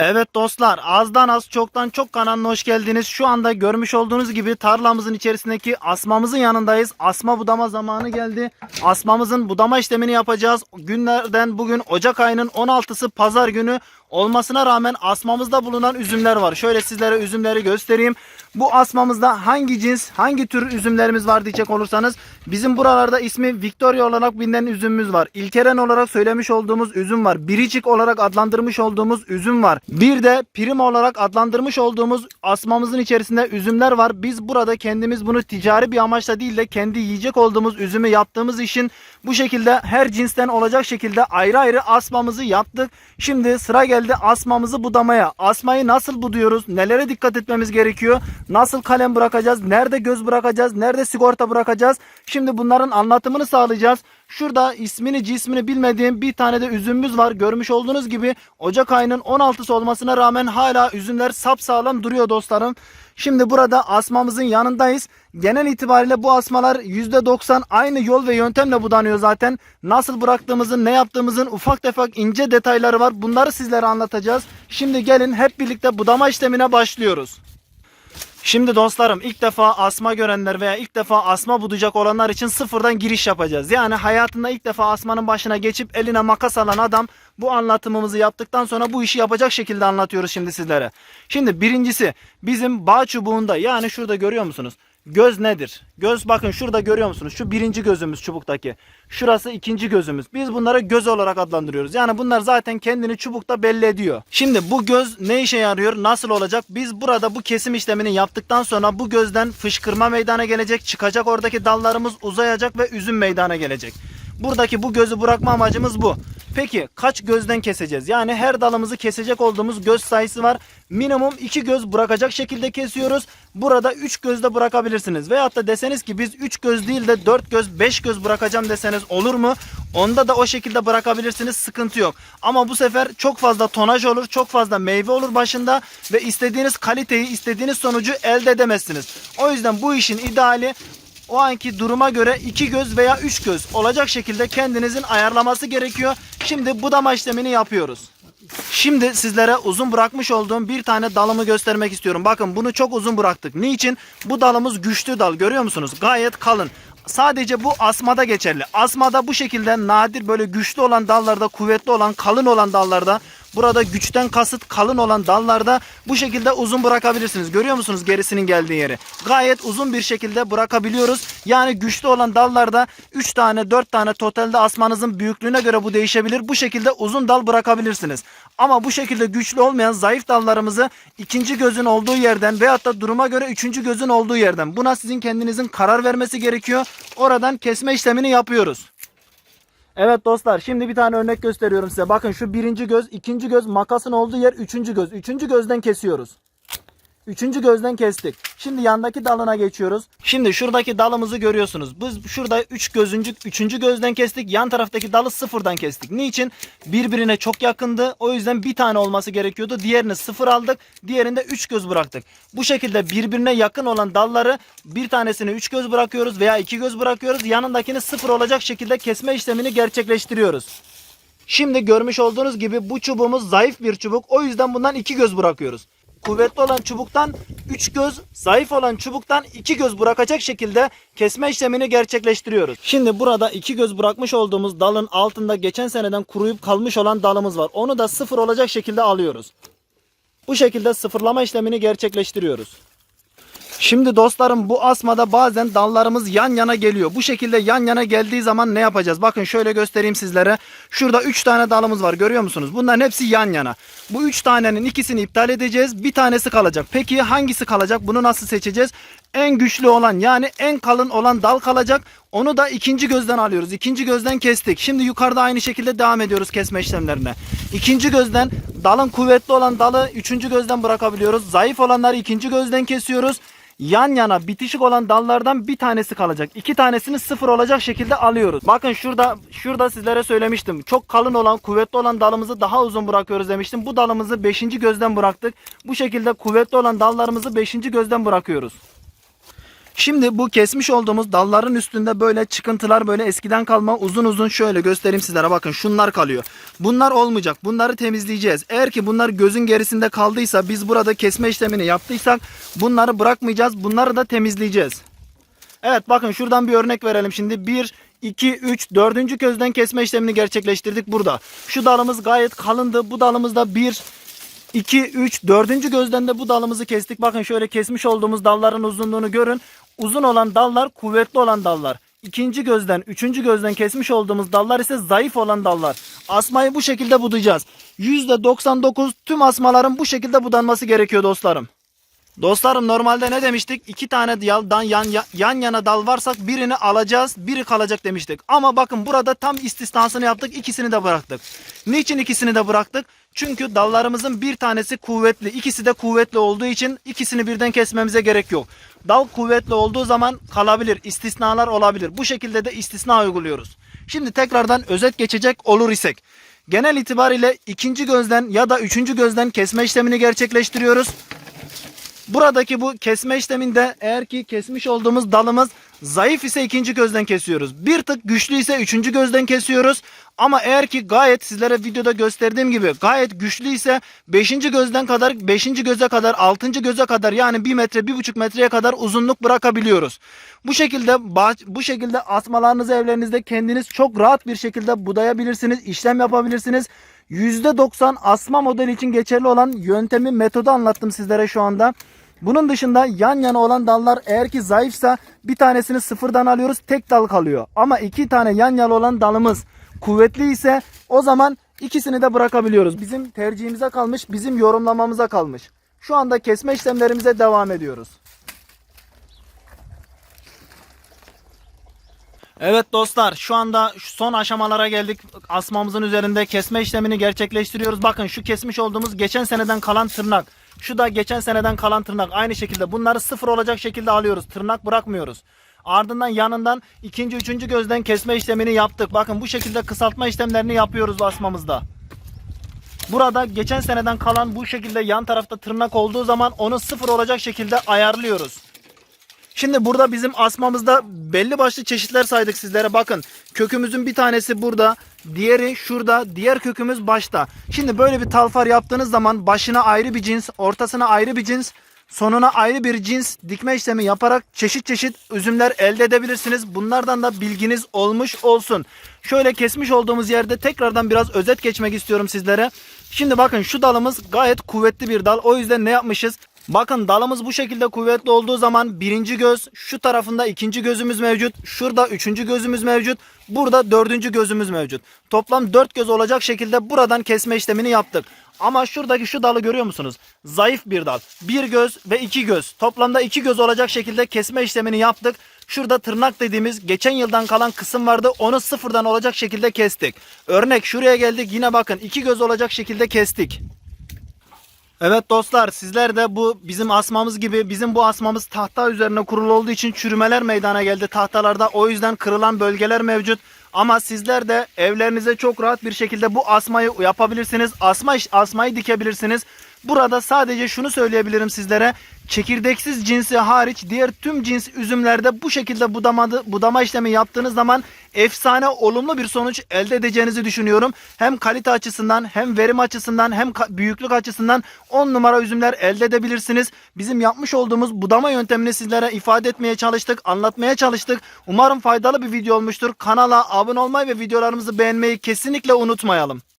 Evet dostlar azdan az çoktan çok kanalına hoş geldiniz. Şu anda görmüş olduğunuz gibi tarlamızın içerisindeki asmamızın yanındayız. Asma budama zamanı geldi. Asmamızın budama işlemini yapacağız. Günlerden bugün Ocak ayının 16'sı pazar günü olmasına rağmen asmamızda bulunan üzümler var. Şöyle sizlere üzümleri göstereyim. Bu asmamızda hangi cins, hangi tür üzümlerimiz var diyecek olursanız bizim buralarda ismi Victoria olarak bilinen üzümümüz var. İlkeren olarak söylemiş olduğumuz üzüm var. Biricik olarak adlandırmış olduğumuz üzüm var. Bir de prim olarak adlandırmış olduğumuz asmamızın içerisinde üzümler var. Biz burada kendimiz bunu ticari bir amaçla değil de kendi yiyecek olduğumuz üzümü yaptığımız için bu şekilde her cinsten olacak şekilde ayrı ayrı asmamızı yaptık. Şimdi sıra geldi asmamızı budamaya. Asmayı nasıl buduyoruz? Nelere dikkat etmemiz gerekiyor? Nasıl kalem bırakacağız? Nerede göz bırakacağız? Nerede sigorta bırakacağız? Şimdi bunların anlatımını sağlayacağız. Şurada ismini cismini bilmediğim bir tane de üzümümüz var. Görmüş olduğunuz gibi Ocak ayının 16'sı olmasına rağmen hala üzümler sapsağlam duruyor dostlarım. Şimdi burada asmamızın yanındayız. Genel itibariyle bu asmalar %90 aynı yol ve yöntemle budanıyor zaten. Nasıl bıraktığımızın, ne yaptığımızın ufak tefek ince detayları var. Bunları sizlere anlatacağız. Şimdi gelin hep birlikte budama işlemine başlıyoruz. Şimdi dostlarım ilk defa asma görenler veya ilk defa asma budayacak olanlar için sıfırdan giriş yapacağız. Yani hayatında ilk defa asmanın başına geçip eline makas alan adam bu anlatımımızı yaptıktan sonra bu işi yapacak şekilde anlatıyoruz şimdi sizlere. Şimdi birincisi bizim bağ çubuğunda yani şurada görüyor musunuz? Göz nedir? Göz bakın şurada görüyor musunuz? Şu birinci gözümüz çubuktaki. Şurası ikinci gözümüz. Biz bunları göz olarak adlandırıyoruz. Yani bunlar zaten kendini çubukta belli ediyor. Şimdi bu göz ne işe yarıyor? Nasıl olacak? Biz burada bu kesim işlemini yaptıktan sonra bu gözden fışkırma meydana gelecek. Çıkacak oradaki dallarımız uzayacak ve üzüm meydana gelecek. Buradaki bu gözü bırakma amacımız bu. Peki kaç gözden keseceğiz? Yani her dalımızı kesecek olduğumuz göz sayısı var. Minimum 2 göz bırakacak şekilde kesiyoruz. Burada 3 gözde bırakabilirsiniz. Veyahut da deseniz ki biz 3 göz değil de 4 göz 5 göz bırakacağım deseniz olur mu? Onda da o şekilde bırakabilirsiniz. Sıkıntı yok. Ama bu sefer çok fazla tonaj olur. Çok fazla meyve olur başında. Ve istediğiniz kaliteyi istediğiniz sonucu elde edemezsiniz. O yüzden bu işin ideali o anki duruma göre iki göz veya üç göz olacak şekilde kendinizin ayarlaması gerekiyor. Şimdi budama işlemini yapıyoruz. Şimdi sizlere uzun bırakmış olduğum bir tane dalımı göstermek istiyorum. Bakın bunu çok uzun bıraktık. Niçin? Bu dalımız güçlü dal görüyor musunuz? Gayet kalın. Sadece bu asmada geçerli. Asmada bu şekilde nadir böyle güçlü olan dallarda, kuvvetli olan, kalın olan dallarda Burada güçten kasıt kalın olan dallarda bu şekilde uzun bırakabilirsiniz. Görüyor musunuz gerisinin geldiği yeri? Gayet uzun bir şekilde bırakabiliyoruz. Yani güçlü olan dallarda 3 tane 4 tane totalde asmanızın büyüklüğüne göre bu değişebilir. Bu şekilde uzun dal bırakabilirsiniz. Ama bu şekilde güçlü olmayan zayıf dallarımızı ikinci gözün olduğu yerden veyahut da duruma göre üçüncü gözün olduğu yerden. Buna sizin kendinizin karar vermesi gerekiyor. Oradan kesme işlemini yapıyoruz. Evet dostlar şimdi bir tane örnek gösteriyorum size. Bakın şu birinci göz, ikinci göz, makasın olduğu yer üçüncü göz. Üçüncü gözden kesiyoruz. Üçüncü gözden kestik. Şimdi yandaki dalına geçiyoruz. Şimdi şuradaki dalımızı görüyorsunuz. Biz şurada üç gözüncü, üçüncü gözden kestik. Yan taraftaki dalı sıfırdan kestik. Niçin? Birbirine çok yakındı. O yüzden bir tane olması gerekiyordu. Diğerini sıfır aldık. Diğerinde üç göz bıraktık. Bu şekilde birbirine yakın olan dalları bir tanesini üç göz bırakıyoruz veya iki göz bırakıyoruz. Yanındakini sıfır olacak şekilde kesme işlemini gerçekleştiriyoruz. Şimdi görmüş olduğunuz gibi bu çubuğumuz zayıf bir çubuk. O yüzden bundan iki göz bırakıyoruz. Kuvvetli olan çubuktan 3 göz, zayıf olan çubuktan 2 göz bırakacak şekilde kesme işlemini gerçekleştiriyoruz. Şimdi burada 2 göz bırakmış olduğumuz dalın altında geçen seneden kuruyup kalmış olan dalımız var. Onu da sıfır olacak şekilde alıyoruz. Bu şekilde sıfırlama işlemini gerçekleştiriyoruz. Şimdi dostlarım bu asmada bazen dallarımız yan yana geliyor. Bu şekilde yan yana geldiği zaman ne yapacağız? Bakın şöyle göstereyim sizlere. Şurada 3 tane dalımız var görüyor musunuz? Bunların hepsi yan yana. Bu 3 tanenin ikisini iptal edeceğiz. Bir tanesi kalacak. Peki hangisi kalacak? Bunu nasıl seçeceğiz? En güçlü olan yani en kalın olan dal kalacak. Onu da ikinci gözden alıyoruz. İkinci gözden kestik. Şimdi yukarıda aynı şekilde devam ediyoruz kesme işlemlerine. İkinci gözden dalın kuvvetli olan dalı üçüncü gözden bırakabiliyoruz. Zayıf olanları ikinci gözden kesiyoruz yan yana bitişik olan dallardan bir tanesi kalacak. İki tanesini sıfır olacak şekilde alıyoruz. Bakın şurada şurada sizlere söylemiştim. Çok kalın olan kuvvetli olan dalımızı daha uzun bırakıyoruz demiştim. Bu dalımızı 5. gözden bıraktık. Bu şekilde kuvvetli olan dallarımızı 5. gözden bırakıyoruz. Şimdi bu kesmiş olduğumuz dalların üstünde böyle çıkıntılar böyle eskiden kalma uzun uzun şöyle göstereyim sizlere bakın şunlar kalıyor. Bunlar olmayacak. Bunları temizleyeceğiz. Eğer ki bunlar gözün gerisinde kaldıysa biz burada kesme işlemini yaptıysak bunları bırakmayacağız. Bunları da temizleyeceğiz. Evet bakın şuradan bir örnek verelim şimdi. 1, 2, 3, 4. közden kesme işlemini gerçekleştirdik burada. Şu dalımız gayet kalındı. Bu dalımızda 1, 2, 3, 4. gözden de bu dalımızı kestik. Bakın şöyle kesmiş olduğumuz dalların uzunluğunu görün. Uzun olan dallar kuvvetli olan dallar. İkinci gözden, üçüncü gözden kesmiş olduğumuz dallar ise zayıf olan dallar. Asmayı bu şekilde budayacağız. %99 tüm asmaların bu şekilde budanması gerekiyor dostlarım. Dostlarım normalde ne demiştik? İki tane daldan yan, yan yana dal varsak birini alacağız, biri kalacak demiştik. Ama bakın burada tam istisnasını yaptık, ikisini de bıraktık. Niçin ikisini de bıraktık? Çünkü dallarımızın bir tanesi kuvvetli, ikisi de kuvvetli olduğu için ikisini birden kesmemize gerek yok. Dal kuvvetli olduğu zaman kalabilir, istisnalar olabilir. Bu şekilde de istisna uyguluyoruz. Şimdi tekrardan özet geçecek olur isek. Genel itibariyle ikinci gözden ya da üçüncü gözden kesme işlemini gerçekleştiriyoruz. Buradaki bu kesme işleminde eğer ki kesmiş olduğumuz dalımız zayıf ise ikinci gözden kesiyoruz. Bir tık güçlü ise üçüncü gözden kesiyoruz. Ama eğer ki gayet sizlere videoda gösterdiğim gibi gayet güçlü ise beşinci gözden kadar beşinci göze kadar altıncı göze kadar yani bir metre bir buçuk metreye kadar uzunluk bırakabiliyoruz. Bu şekilde bu şekilde asmalarınızı evlerinizde kendiniz çok rahat bir şekilde budayabilirsiniz, işlem yapabilirsiniz. %90 asma modeli için geçerli olan yöntemi metodu anlattım sizlere şu anda. Bunun dışında yan yana olan dallar eğer ki zayıfsa bir tanesini sıfırdan alıyoruz tek dal kalıyor. Ama iki tane yan yana olan dalımız kuvvetli ise o zaman ikisini de bırakabiliyoruz. Bizim tercihimize kalmış, bizim yorumlamamıza kalmış. Şu anda kesme işlemlerimize devam ediyoruz. Evet dostlar şu anda son aşamalara geldik. Asmamızın üzerinde kesme işlemini gerçekleştiriyoruz. Bakın şu kesmiş olduğumuz geçen seneden kalan tırnak. Şu da geçen seneden kalan tırnak. Aynı şekilde bunları sıfır olacak şekilde alıyoruz. Tırnak bırakmıyoruz. Ardından yanından ikinci üçüncü gözden kesme işlemini yaptık. Bakın bu şekilde kısaltma işlemlerini yapıyoruz asmamızda. Burada geçen seneden kalan bu şekilde yan tarafta tırnak olduğu zaman onu sıfır olacak şekilde ayarlıyoruz. Şimdi burada bizim asmamızda belli başlı çeşitler saydık sizlere. Bakın kökümüzün bir tanesi burada. Diğeri şurada. Diğer kökümüz başta. Şimdi böyle bir talfar yaptığınız zaman başına ayrı bir cins, ortasına ayrı bir cins, sonuna ayrı bir cins dikme işlemi yaparak çeşit çeşit üzümler elde edebilirsiniz. Bunlardan da bilginiz olmuş olsun. Şöyle kesmiş olduğumuz yerde tekrardan biraz özet geçmek istiyorum sizlere. Şimdi bakın şu dalımız gayet kuvvetli bir dal. O yüzden ne yapmışız? Bakın dalımız bu şekilde kuvvetli olduğu zaman birinci göz, şu tarafında ikinci gözümüz mevcut, şurada üçüncü gözümüz mevcut, burada dördüncü gözümüz mevcut. Toplam dört göz olacak şekilde buradan kesme işlemini yaptık. Ama şuradaki şu dalı görüyor musunuz? Zayıf bir dal. Bir göz ve iki göz. Toplamda iki göz olacak şekilde kesme işlemini yaptık. Şurada tırnak dediğimiz geçen yıldan kalan kısım vardı. Onu sıfırdan olacak şekilde kestik. Örnek şuraya geldik yine bakın iki göz olacak şekilde kestik. Evet dostlar sizler de bu bizim asmamız gibi bizim bu asmamız tahta üzerine kurulu olduğu için çürümeler meydana geldi tahtalarda. O yüzden kırılan bölgeler mevcut. Ama sizler de evlerinize çok rahat bir şekilde bu asmayı yapabilirsiniz. Asma asmayı dikebilirsiniz. Burada sadece şunu söyleyebilirim sizlere. Çekirdeksiz cinsi hariç diğer tüm cins üzümlerde bu şekilde budamadı, budama işlemi yaptığınız zaman efsane olumlu bir sonuç elde edeceğinizi düşünüyorum. Hem kalite açısından hem verim açısından hem büyüklük açısından 10 numara üzümler elde edebilirsiniz. Bizim yapmış olduğumuz budama yöntemini sizlere ifade etmeye çalıştık, anlatmaya çalıştık. Umarım faydalı bir video olmuştur. Kanala abone olmayı ve videolarımızı beğenmeyi kesinlikle unutmayalım.